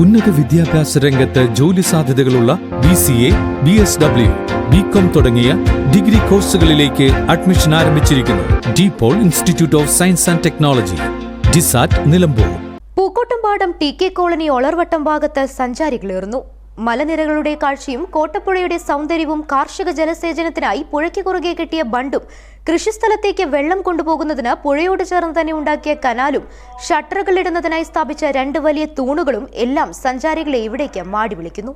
ഉന്നത വിദ്യാഭ്യാസ രംഗത്ത് ജോലി സാധ്യതകളുള്ള B C A B S W B com തുടങ്ങിയ ഡിഗ്രി കോഴ്സുകളിലേക്ക് അഡ്മിഷൻ ആരംഭിച്ചിരിക്കുന്നു. De Paul Institute of Science and Technology DISAT Nilambur. Pookkottumpadam T K colony Olarvattam ഭാഗത്ത് സഞ്ചാരികളേറുന്നു മലനിരകളുടെ കാഴ്ചയും കോട്ടപ്പുഴയുടെ സൗന്ദര്യവും കാർഷിക ജലസേചനത്തിനായി പുഴയ്ക്ക് കുറുകെ കിട്ടിയ ബണ്ടും കൃഷിസ്ഥലത്തേക്ക് വെള്ളം കൊണ്ടുപോകുന്നതിന് പുഴയോട് ചേർന്ന് തന്നെ ഉണ്ടാക്കിയ കനാലും ഷട്ടറുകൾ ഇടുന്നതിനായി സ്ഥാപിച്ച രണ്ട് വലിയ തൂണുകളും എല്ലാം സഞ്ചാരികളെ ഇവിടേക്ക് മാടി വിളിക്കുന്നു.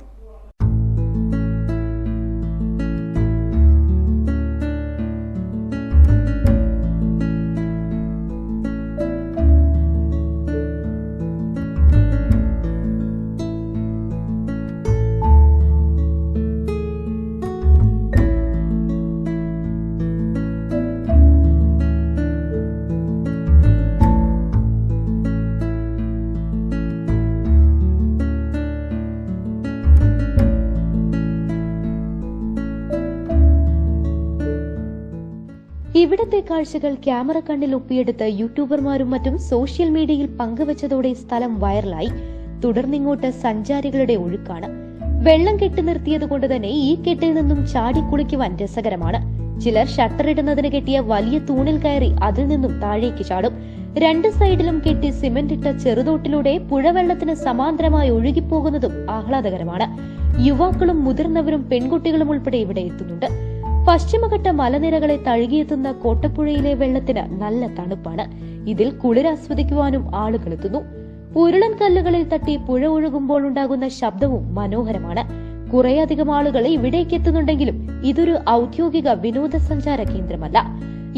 ഇവിടത്തെ കാഴ്ചകൾ ക്യാമറ കണ്ണിൽ ഒപ്പിയെടുത്ത് യൂട്യൂബർമാരും മറ്റും സോഷ്യൽ മീഡിയയിൽ പങ്കുവച്ചതോടെ സ്ഥലം വൈറലായി. തുടർന്നിങ്ങോട്ട് സഞ്ചാരികളുടെ ഒഴുക്കാണ്. വെള്ളം കെട്ടി നിർത്തിയത് കൊണ്ട് തന്നെ ഈ കെട്ടിൽ നിന്നും ചാടി കുളിക്കുവാൻ രസകരമാണ്. ചിലർ ഷട്ടർ ഇടുന്നതിന് കെട്ടിയ വലിയ തൂണിൽ കയറി അതിൽ നിന്നും താഴേക്ക് ചാടും. രണ്ട് സൈഡിലും കെട്ടി സിമന്റ് ഇട്ട ചെറുതോട്ടിലൂടെ പുഴവെള്ളത്തിന് സമാന്തരമായി ഒഴുകിപ്പോകുന്നതും ആഹ്ലാദകരമാണ്. യുവാക്കളും മുതിർന്നവരും പെൺകുട്ടികളും ഉൾപ്പെടെ ഇവിടെ എത്തുന്നുണ്ട്. പശ്ചിമഘട്ട മലനിരകളെ തഴുകിയെത്തുന്ന കോട്ടപ്പുഴയിലെ വെള്ളത്തിന് നല്ല തണുപ്പാണ്. ഇതിൽ കുളിരാസ്വദിക്കുവാനും ആളുകൾ എത്തുന്നു. ഉരുളൻ കല്ലുകളിൽ തട്ടി പുഴ ഒഴുകുമ്പോൾ ഉണ്ടാകുന്ന ശബ്ദവും മനോഹരമാണ്. കുറേയധികം ആളുകൾ ഇവിടേക്ക് എത്തുന്നുണ്ടെങ്കിലും ഇതൊരു ഔദ്യോഗിക വിനോദസഞ്ചാര കേന്ദ്രമല്ല.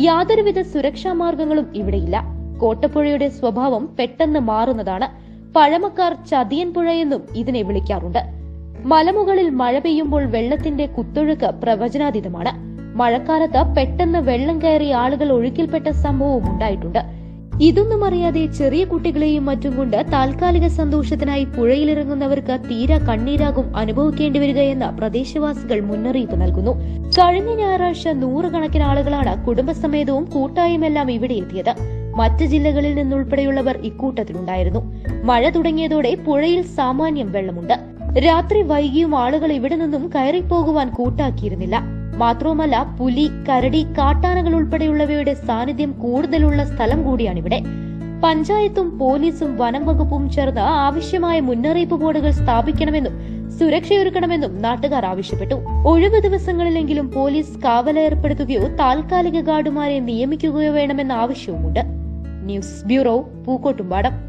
യാതൊരുവിധ സുരക്ഷാ മാർഗങ്ങളും ഇവിടെയില്ല. കോട്ടപ്പുഴയുടെ സ്വഭാവം പെട്ടെന്ന് മാറുന്നതാണ്. പഴമക്കാർ ചതിയൻ പുഴയെന്നും ഇതിനെ വിളിക്കാറുണ്ട്. മലമുകളിൽ മഴ പെയ്യുമ്പോൾ വെള്ളത്തിന്റെ കുത്തൊഴുക്ക് പ്രവചനാതീതമാണ്. മഴക്കാലത്ത് പെട്ടെന്ന് വെള്ളം കയറി ആളുകൾ ഒഴുക്കിൽപ്പെട്ട സംഭവവും ഉണ്ടായിട്ടുണ്ട്. ഇതൊന്നും അറിയാതെ ചെറിയ കുട്ടികളെയും മറ്റും കൊണ്ട് താൽക്കാലിക സന്തോഷത്തിനായി പുഴയിലിറങ്ങുന്നവർക്ക് തീരെ കണ്ണീരാകും അനുഭവിക്കേണ്ടി വരികയെന്ന് പ്രദേശവാസികൾ മുന്നറിയിപ്പ് നൽകുന്നു. കഴിഞ്ഞ ഞായറാഴ്ച നൂറുകണക്കിന് ആളുകളാണ് കുടുംബസമേതവും കൂട്ടായുമെല്ലാം ഇവിടെ എത്തിയത്. മറ്റ് ജില്ലകളിൽ നിന്നുൾപ്പെടെയുള്ളവർ ഇക്കൂട്ടത്തിലുണ്ടായിരുന്നു. മഴ തുടങ്ങിയതോടെ പുഴയിൽ സാമാന്യം വെള്ളമുണ്ട്. രാത്രി വൈകിയും ആളുകൾ ഇവിടെ നിന്നും കയറിപ്പോകുവാൻ കൂട്ടാക്കിയിരുന്നില്ല. മാത്രവുമല്ല പുലി കരടി കാട്ടാനകൾ ഉൾപ്പെടെയുള്ളവയുടെ സാന്നിധ്യം കൂടുതലുള്ള സ്ഥലം കൂടിയാണിവിടെ. പഞ്ചായത്തും പോലീസും വനം വകുപ്പും ചേർന്ന് ആവശ്യമായ മുന്നറിയിപ്പ് ബോർഡുകൾ സ്ഥാപിക്കണമെന്നും സുരക്ഷയൊരുക്കണമെന്നും നാട്ടുകാർ ആവശ്യപ്പെട്ടു. ഒഴിവ് ദിവസങ്ങളിലെങ്കിലും പോലീസ് കാവലേർപ്പെടുത്തുകയോ താൽക്കാലിക ഗാർഡുമാരെ നിയമിക്കുകയോ വേണമെന്ന ആവശ്യവുമുണ്ട്. News bureau Pookkottumpadam.